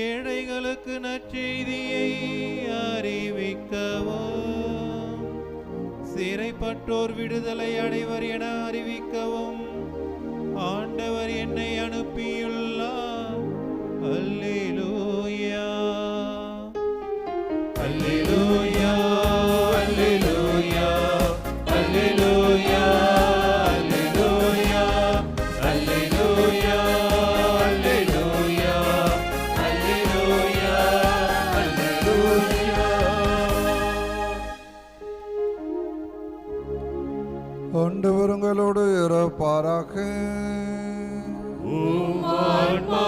ஏழைகளுக்கு நற்செய்தியை அறிவிக்கவோ சிறைப்பட்டோர் விடுதலை அடைவர் என அறிவிக்கவும் ஆண்டவர் என்னை அனுப்பியுள்ளார் அல்லேலூயா அல்லேலூயா ஆண்டவர் உங்களோடு இருப்பாராக ஆன்மாவோடு